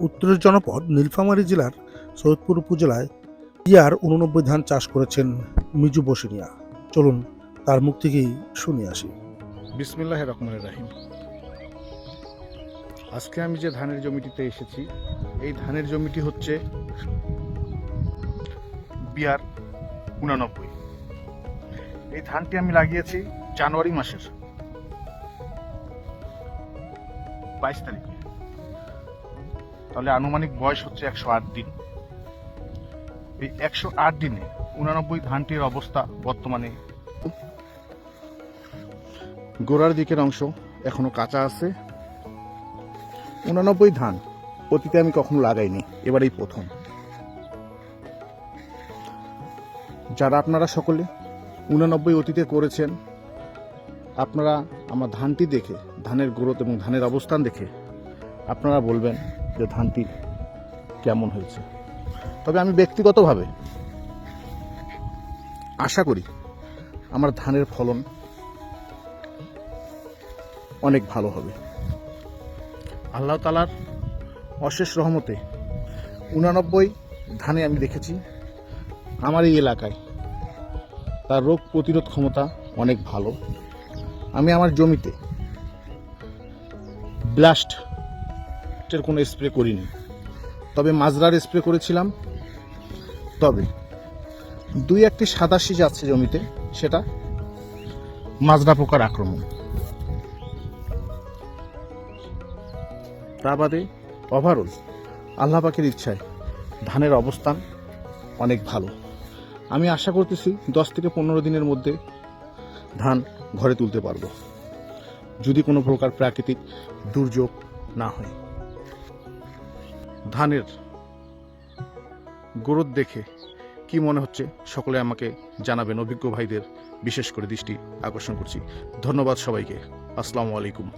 উত্তরের জনপদ নীলফামারী জেলার সৈয়দপুর উপজেলায় ইয়ার উননব্বই ধান চাষ করেছেন মিজু বসিনিয়া। চলুন, তার মুখ থেকেই শুনে আসি। বিসমিল্লাহ রহমান রাহিম। আজকে আমি যে ধানের জমিটিতে এসেছি, এই ধানের জমিটি হচ্ছে বিয়ার উনানব্বই। এই ধানটি আমি লাগিয়েছি জানুয়ারি মাসের বাইশ তারিখে। তাহলে আনুমানিক বয়স হচ্ছে একশো আট দিন। এই একশো আট দিনে উনানব্বই ধানটির অবস্থা বর্তমানে। গোড়ার দিকের অংশ এখনও কাঁচা আছে। উনানব্বই ধান অতীতে আমি কখনো লাগাইনি, এবারেই প্রথম। যারা আপনারা সকলে উনানব্বই অতীতে করেছেন, আপনারা আমার ধানটি দেখে, ধানের গ্রোথ এবং ধানের অবস্থান দেখে আপনারা বলবেন যে ধানটি কেমন হয়েছে। তবে আমি ব্যক্তিগতভাবে আশা করি আমার ধানের ফলন অনেক ভালো হবে। আল্লাহ তালার অশেষ রহমতে উনানব্বই ধানে আমি দেখেছি। আমার এই এলাকায় তার রোগ প্রতিরোধ ক্ষমতা অনেক ভালো। আমি আমার জমিতে ব্লাস্টের কোনো স্প্রে করিনি। তবে মাজরার স্প্রে করেছিলাম। তবে দুই একটি সাদা শীষ আছে জমিতে, সেটা মাজরা পোকার আক্রমণ। তা বাদে ওভারঅল আল্লাহ পাকের ইচ্ছায় ধানের অবস্থান অনেক ভালো। আমি আশা করতেছি দশ থেকে পনেরো দিনের মধ্যে ধান ঘরে তুলতে পারব। যদি কোনো প্রকার প্রাকৃতিক দুর্যোগ না হয়। ধানের গ্রোথ দেখে কি মনে হচ্ছে? সকলে আমাকে জানাবেন। অভিজ্ঞ ভাইদের বিশেষ করে দৃষ্টি আকর্ষণ করছি। ধন্যবাদ সবাইকে। আসসালামু আলাইকুম।